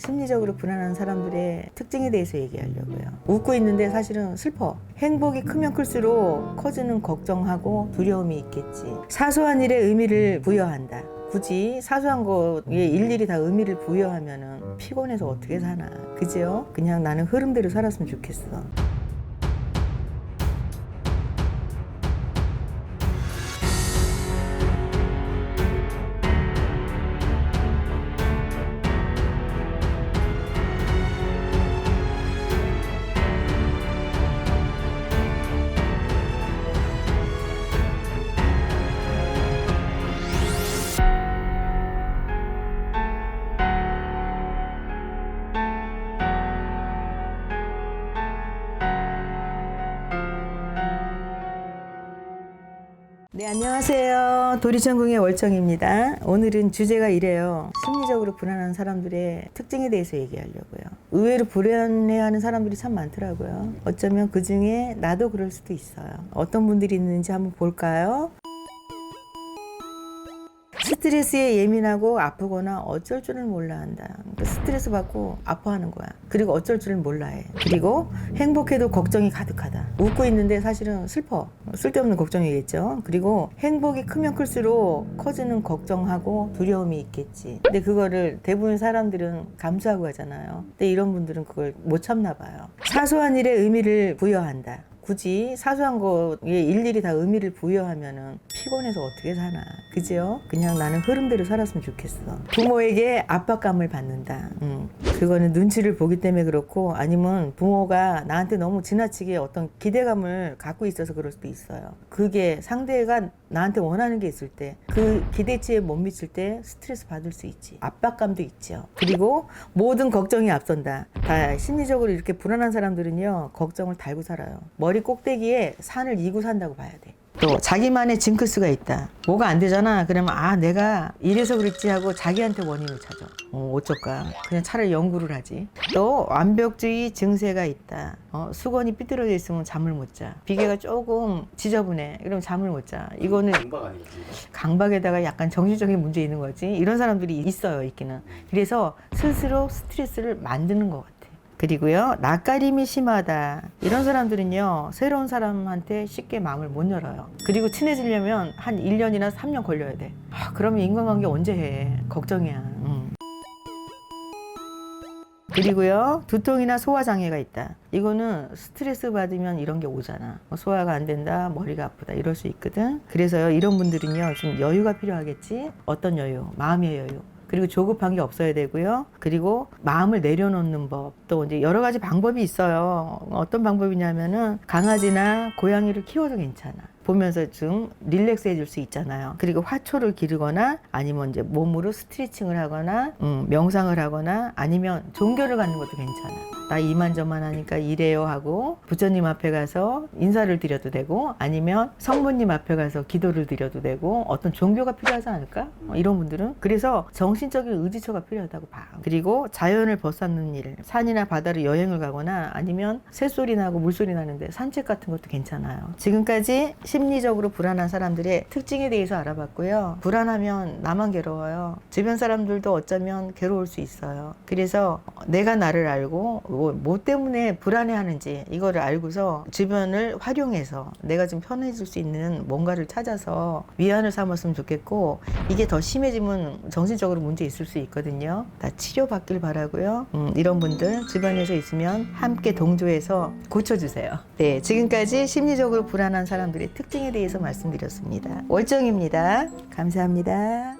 심리적으로 불안한 사람들의 특징에 대해서 얘기하려고요. 웃고 있는데 사실은 슬퍼. 행복이 크면 클수록 커지는 걱정하고 두려움이 있겠지. 사소한 일에 의미를 부여한다. 굳이 사소한 거에 일일이 다 의미를 부여하면은 피곤해서 어떻게 사나. 그죠? 그냥 나는 흐름대로 살았으면 좋겠어. 네, 안녕하세요. 도리천궁의 월정입니다. 오늘은 주제가 이래요. 심리적으로 불안한 사람들의 특징에 대해서 얘기하려고요. 의외로 불안해하는 사람들이 참 많더라고요. 어쩌면 그 중에 나도 그럴 수도 있어요. 어떤 분들이 있는지 한번 볼까요? 스트레스에 예민하고 아프거나 어쩔 줄을 몰라 한다. 그러니까 스트레스 받고 아파하는 거야. 그리고 어쩔 줄을 몰라 해. 그리고 행복해도 걱정이 가득하다. 웃고 있는데 사실은 슬퍼. 쓸데없는 걱정이겠죠. 그리고 행복이 크면 클수록 커지는 걱정하고 두려움이 있겠지. 근데 그거를 대부분 사람들은 감수하고 하잖아요. 근데 이런 분들은 그걸 못 참나 봐요. 사소한 일에 의미를 부여한다. 굳이 사소한 거에 일일이 다 의미를 부여하면은 피곤해서 어떻게 사나. 그죠? 그냥 나는 흐름대로 살았으면 좋겠어. 부모에게 압박감을 받는다. 음. 그거는 눈치를 보기 때문에 그렇고 아니면 부모가 나한테 너무 지나치게 어떤 기대감을 갖고 있어서 그럴 수도 있어요. 그게 상대가 나한테 원하는 게 있을 때 그 기대치에 못 미칠 때 스트레스 받을 수 있지. 압박감도 있죠. 그리고 모든 걱정이 앞선다. 다 심리적으로 이렇게 불안한 사람들은요 걱정을 달고 살아요. 머리 꼭대기에 산을 이고 산다고 봐야 돼. 또 자기만의 징크스가 있다. 뭐가 안 되잖아. 그러면 아 내가 이래서 그랬지 하고 자기한테 원인을 찾아. 어, 어쩔까? 그냥 차라리 연구를 하지. 또 완벽주의 증세가 있다. 어, 수건이 삐뚤어져 있으면 잠을 못 자. 비계가 조금 지저분해. 그럼 잠을 못 자. 이거는 강박 아니겠지? 강박에다가 약간 정신적인 문제 있는 거지. 이런 사람들이 있어요, 있기는. 그래서 스스로 스트레스를 만드는 것 같아. 그리고요, 낯가림이 심하다. 이런 사람들은요, 새로운 사람한테 쉽게 마음을 못 열어요. 그리고 친해지려면 한 1년이나 3년 걸려야 돼. 아, 그러면 인간관계 언제 해? 걱정이야. 음. 그리고요, 두통이나 소화장애가 있다. 이거는 스트레스 받으면 이런 게 오잖아. 뭐 소화가 안 된다, 머리가 아프다, 이럴 수 있거든. 그래서요, 이런 분들은요, 좀 여유가 필요하겠지? 어떤 여유? 마음의 여유. 그리고 조급한 게 없어야 되고요. 그리고 마음을 내려놓는 법. 또 이제 여러 가지 방법이 있어요. 어떤 방법이냐면은 강아지나 고양이를 키워도 괜찮아. 보면서 좀 릴렉스 해줄 수 있잖아요. 그리고 화초를 기르거나 아니면 이제 몸으로 스트레칭을 하거나 음, 명상을 하거나 아니면 종교를 갖는 것도 괜찮아. 나 이만저만 하니까 이래요 하고 부처님 앞에 가서 인사를 드려도 되고 아니면 성모님 앞에 가서 기도를 드려도 되고 어떤 종교가 필요하지 않을까? 어, 이런 분들은 그래서 정신적인 의지처가 필요하다고 봐. 그리고 자연을 벗삼는 일, 산이나 바다로 여행을 가거나 아니면 새소리 나고 물소리 나는데 산책 같은 것도 괜찮아요. 지금까지 심리적으로 불안한 사람들의 특징에 대해서 알아봤고요. 불안하면 나만 괴로워요. 주변 사람들도 어쩌면 괴로울 수 있어요. 그래서 내가 나를 알고 뭐, 뭐 때문에 불안해하는지 이거를 알고서 주변을 활용해서 내가 좀 편해질 수 있는 뭔가를 찾아서 위안을 삼았으면 좋겠고 이게 더 심해지면 정신적으로 문제 있을 수 있거든요. 다 치료받길 바라고요. 음, 이런 분들 주변에서 있으면 함께 동조해서 고쳐주세요. 네, 지금까지 심리적으로 불안한 사람들의 특징에 대해서 말씀드렸습니다. 월정입니다. 감사합니다.